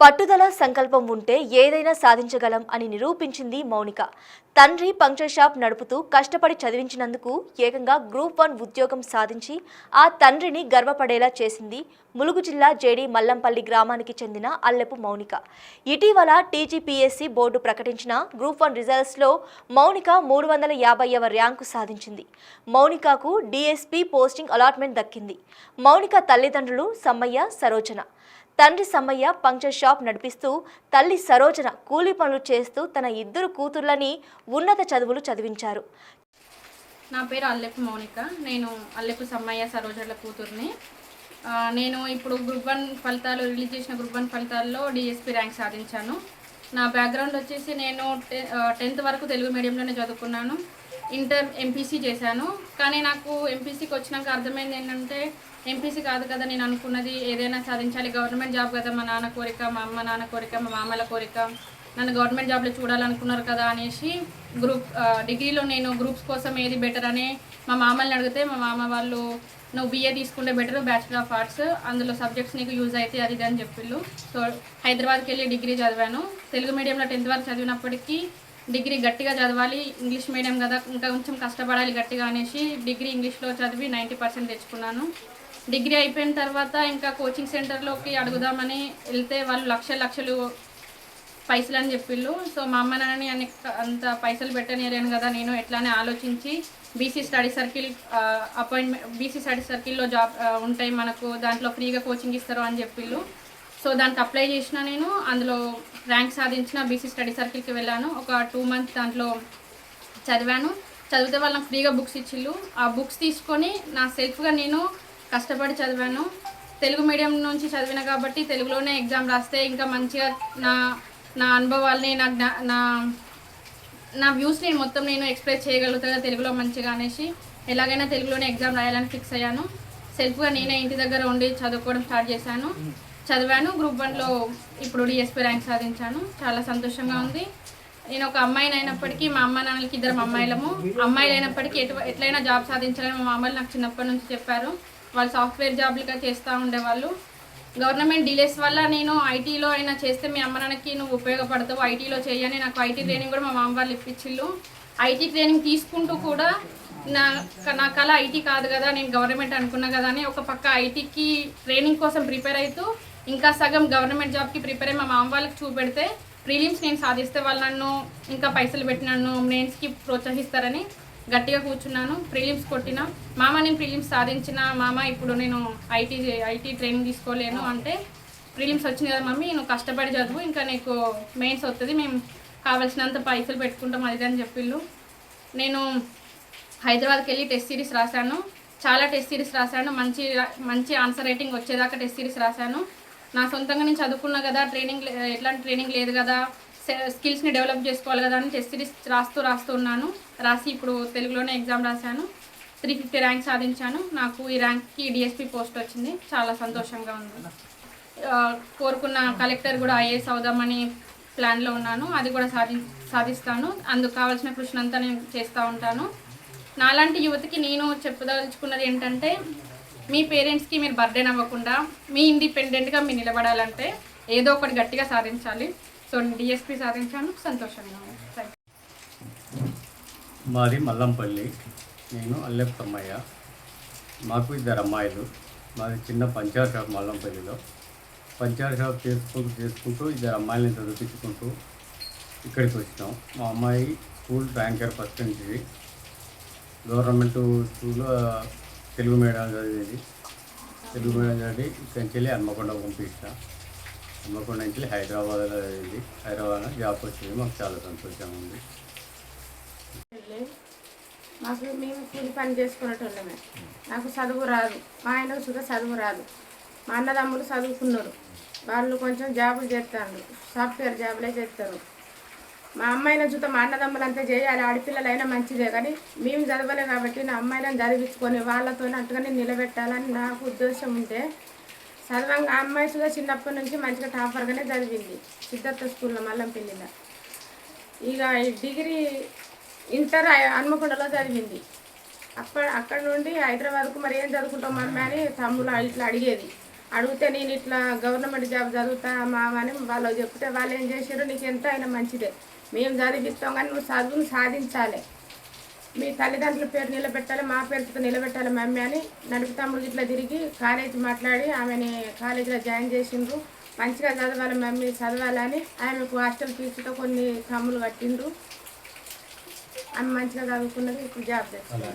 పట్టుదల సంకల్పం ఉంటే ఏదైనా సాధించగలం అని నిరూపించింది మౌనిక. తండ్రి పంక్చర్ షాప్ నడుపుతూ కష్టపడి చదివించినందుకు ఏకంగా గ్రూప్ వన్ ఉద్యోగం సాధించి ఆ తండ్రిని గర్వపడేలా చేసింది ములుగు జిల్లా జేడి మల్లంపల్లి గ్రామానికి చెందిన అల్లెపు మౌనిక. ఇటీవల టీజీపీఎస్సీ బోర్డు ప్రకటించిన గ్రూప్ వన్ రిజల్ట్స్లో మౌనిక మూడు వందల యాభైవ ర్యాంకు సాధించింది. మౌనికకు డీఎస్పీ పోస్టింగ్ అలాట్మెంట్ దక్కింది. మౌనిక తల్లిదండ్రులు సమ్మయ్య సరోజన. తండ్రి సమ్మయ్య పంక్చర్ షాప్ నడిపిస్తూ తల్లి సరోజన కూలీ పనులు చేస్తూ తన ఇద్దరు కూతుర్లని ఉన్నత చదువులు చదివించారు. నా పేరు అల్లెపు మౌనిక. నేను అల్లెపు సమ్మయ్య సరోజల కూతుర్ని. నేను ఇప్పుడు గ్రూప్ వన్ ఫలితాలు రిలీజ్ చేసిన గ్రూప్ వన్ ఫలితాల్లో డిఎస్పీ ర్యాంక్ సాధించాను. నా బ్యాక్గ్రౌండ్ వచ్చేసి నేను టె- టెన్త్ వరకు తెలుగు మీడియంలోనే చదువుకున్నాను. ఇంటర్ ఎంపీసీ చేశాను. కానీ నాకు ఎంపీసీకి వచ్చినాక అర్థమైంది ఏంటంటే ఎంపీసీ కాదు కదా నేను అనుకున్నది ఏదైనా సాధించాలి. గవర్నమెంట్ జాబ్ కదా మా నాన్న కోరిక మా అమ్మ నాన్న కోరిక మా మామల కోరిక. నన్ను గవర్నమెంట్ జాబ్లో చూడాలనుకున్నారు కదా అనేసి గ్రూప్ డిగ్రీలో నేను గ్రూప్స్ కోసం ఏది బెటర్ అని మా మామల్ని అడిగితే మా మామ వాళ్ళు నువ్వు బీఏ తీసుకుంటే బెటర్ బ్యాచిలర్ ఆఫ్ ఆర్ట్స్ అందులో సబ్జెక్ట్స్ నీకు యూజ్ అయితే అది ఇది అని చెప్పిళ్ళు. సో హైదరాబాద్కి వెళ్ళి డిగ్రీ చదివాను. తెలుగు మీడియంలో టెన్త్ వరకు చదివినప్పటికీ డిగ్రీ గట్టిగా చదవాలి ఇంగ్లీష్ మీడియం కదా ఇంకా కొంచెం కష్టపడాలి గట్టిగా అనేసి డిగ్రీ ఇంగ్లీష్లో చదివి నైంటీ పర్సెంట్ తెచ్చుకున్నాను. డిగ్రీ అయిపోయిన తర్వాత ఇంకా కోచింగ్ సెంటర్లోకి అడుగుదామని వెళ్తే వాళ్ళు లక్ష లక్షలు పైసలు అని చెప్పిళ్ళు. సో మా అమ్మ నాన్నని అన్ని అంత పైసలు పెట్టనేరాను కదా నేను ఎట్లానే ఆలోచించి BC study circle appointment BC study సర్కిల్లో జాబ్ ఉంటాయి మనకు దాంట్లో ఫ్రీగా కోచింగ్ ఇస్తారు అని చెప్పిళ్ళు. సో దానికి అప్లై చేసిన నేను అందులో ర్యాంక్ సాధించిన బీసీ స్టడీ సర్కిల్కి వెళ్ళాను. ఒక టూ మంత్స్ దాంట్లో చదివాను. చదివితే వాళ్ళు నాకు ఫ్రీగా బుక్స్ ఇచ్చిళ్ళు. ఆ బుక్స్ తీసుకొని నా సెల్ఫ్గా నేను కష్టపడి చదివాను. తెలుగు మీడియం నుంచి చదివిన కాబట్టి తెలుగులోనే ఎగ్జామ్ రాస్తే ఇంకా మంచిగా నా నా అనుభవాల్ని నా జ్ఞా నా నా వ్యూస్ నేను మొత్తం నేను ఎక్స్ప్రెస్ చేయగలుగుతా తెలుగులో మంచిగా అనేసి ఎలాగైనా తెలుగులోనే ఎగ్జామ్ రాయాలని ఫిక్స్ అయ్యాను. సెల్ఫ్గా నేనే ఇంటి దగ్గర ఉండి చదువుకోవడం స్టార్ట్ చేశాను. చదివాను గ్రూప్ వన్లో ఇప్పుడు డిఎస్పీ ర్యాంక్ సాధించాను. చాలా సంతోషంగా ఉంది. నేను ఒక అమ్మాయిని అయినప్పటికీ మా అమ్మ నాన్నలకి ఇద్దరం అమ్మాయిలము. అమ్మాయిలు అయినప్పటికీ ఎటు ఎట్లయినా జాబ్ సాధించాలని మా మామూలు నాకు చిన్నప్పటి నుంచి చెప్పారు. వాళ్ళు సాఫ్ట్వేర్ జాబ్లుగా చేస్తూ ఉండేవాళ్ళు. గవర్నమెంట్ డిలేస్ వల్ల నేను ఐటీలో అయినా చేస్తే మీ అమ్మ నాన్నకి నువ్వు ఉపయోగపడతావు. ఐటీలో చేయని నాకు ఐటీ ట్రైనింగ్ కూడా మా మామ వాళ్ళు ఇప్పించిళ్ళు ఐటీ ట్రైనింగ్ తీసుకుంటూ కూడా నా నా కళ ఐటీ కాదు కదా నేను గవర్నమెంట్ అనుకున్నా కదా అని ఒక పక్క ఐటీకి ట్రైనింగ్ కోసం ప్రిపేర్ అవుతూ ఇంకా సగం గవర్నమెంట్ జాబ్కి ప్రిపేర్ అయ్యి మా మామ వాళ్ళకి చూపెడితే ప్రీలిమ్స్ నేను సాధిస్తే వాళ్ళు నన్ను ఇంకా పైసలు పెట్టి నన్ను మెయిన్స్కి ప్రోత్సహిస్తారని గట్టిగా కూర్చున్నాను. ప్రీలిమ్స్ కొట్టిన మామ నేను ప్రీలిమ్స్ సాధించిన మామ ఇప్పుడు నేను ఐటీ ఐటీ ట్రైనింగ్ తీసుకోలేను అంటే ప్రీలిమ్స్ వచ్చింది కదా మమ్మీ నువ్వు కష్టపడి చదువు ఇంకా నీకు మెయిన్స్ వస్తుంది మేము కావాల్సినంత పైసలు పెట్టుకుంటాం అది అని చెప్పిళ్ళు. నేను హైదరాబాద్కి వెళ్ళి టెస్ట్ సిరీస్ రాశాను. చాలా టెస్ట్ సిరీస్ రాశాను. మంచి మంచి ఆన్సర్ రేటింగ్ వచ్చేదాకా టెస్ట్ సిరీస్ రాశాను. నా సొంతంగా నేను చదువుకున్నా కదా ట్రైనింగ్ ఎట్లాంటి ట్రైనింగ్ లేదు కదా స్కిల్స్ని డెవలప్ చేసుకోవాలి కదా అని టెస్ట్ సిరీస్ రాస్తూ రాస్తూ ఉన్నాను. రాసి ఇప్పుడు తెలుగులోనే ఎగ్జామ్ రాశాను. త్రీ ఫిఫ్టీ ర్యాంక్ సాధించాను. నాకు ఈ ర్యాంక్కి డిఎస్పీ పోస్ట్ వచ్చింది. చాలా సంతోషంగా ఉంది. కోరుకున్న కలెక్టర్ కూడా ఐఏఎస్ అవుదామని ప్లాన్లో ఉన్నాను. అది కూడా సాధి సాధిస్తాను. అందుకు కావాల్సిన కృషిని అంతా నేను చేస్తూ ఉంటాను. నాలాంటి యువతకి నేను చెప్పదలుచుకున్నది ఏంటంటే మీ పేరెంట్స్కి మీరు బర్డెన్ అవ్వకుండా మీ ఇండిపెండెంట్గా మీరు నిలబడాలంటే ఏదో ఒకటి గట్టిగా సాధించాలి. సో డిఎస్పి సాధించాను. సంతోషంగా థ్యాంక్ మాది మల్లంపల్లి. నేను అల్లెప్పమ్మయ్య మాకు ఇద్దరు అమ్మాయిలు. మాది చిన్న పంచాయత్ షాప్ మల్లంపల్లిలో. పంచాయత్ షాప్ చేసుకుంటూ చేసుకుంటూ ఇద్దరు అమ్మాయిలని చదివించుకుంటూ ఇక్కడికి వచ్చినాం. మా అమ్మాయి స్కూల్ ర్యాంకర్ ఫస్ట్ నుంచి. గవర్నమెంట్ స్కూల్లో తెలుగు మీడియం చదివేది. తెలుగు మీడియం చదివి ఇక్కడి నుంచి వెళ్ళి హన్మకొండ పంపించిన హన్మకొండ నుంచి హైదరాబాద్లో చదివింది. హైదరాబాద్లో జాబ్ వచ్చింది. మాకు చాలా సంతోషంగా ఉంది. మాకు మేము కూలి పని చేసుకునేటోళ్ళమే. నాకు చదువు రాదు. మా ఆయనకు సుధా చదువు రాదు. మా అన్నదమ్ములు చదువుకున్నారు. వాళ్ళు కొంచెం జాబులు చేస్తారు. సాఫ్ట్వేర్ జాబులే చేస్తారు. మా అమ్మాయిల చూత మా అన్నదమ్ములంతా చేయాలి ఆడపిల్లలైనా మంచిదే కానీ మేము చదవలే కాబట్టి నా అమ్మాయిలను చదివించుకొని వాళ్ళతో అట్టుగానే నిలబెట్టాలని నాకు ఉద్దేశం ఉంటే చదవంగా ఆ అమ్మాయి సుధా చిన్నప్పటి నుంచి మంచిగా టాపర్గానే చదివింది సిద్ధార్థ స్కూల్లో మల్లంపల్లిలో ఇక డిగ్రీ ఇంటర్ హన్మకొండలో చదివింది. అప్ప అక్కడ నుండి హైదరాబాద్కు మరి ఏం చదువుకుంటాం మమ్మీ అని తమ్ముడు ఇట్లా అడిగేది. అడిగితే నేను ఇట్లా గవర్నమెంట్ జాబ్ చదువుతా మామ అని వాళ్ళు చెప్తే వాళ్ళు ఏం చేశారు? నీకు ఎంత అయినా మంచిదే. మేము చదివిస్తాం కానీ నువ్వు చదువును సాధించాలి. మీ తల్లిదండ్రుల పేరు నిలబెట్టాలి మా పేరుతో నిలబెట్టాలి మమ్మీ అని నడుపుతాముడు ఇట్లా తిరిగి కాలేజీ మాట్లాడి ఆమెని కాలేజీలో జాయిన్ చేసిండ్రు. మంచిగా చదవాలి మమ్మీ చదవాలని ఆమెకు హాస్టల్ ఫీజుతో కొన్ని కమ్ములు కట్టిండ్రు. ఆమె మంచిగా చదువుకున్నది ఇప్పుడు జాబ్ చేస్తుంది.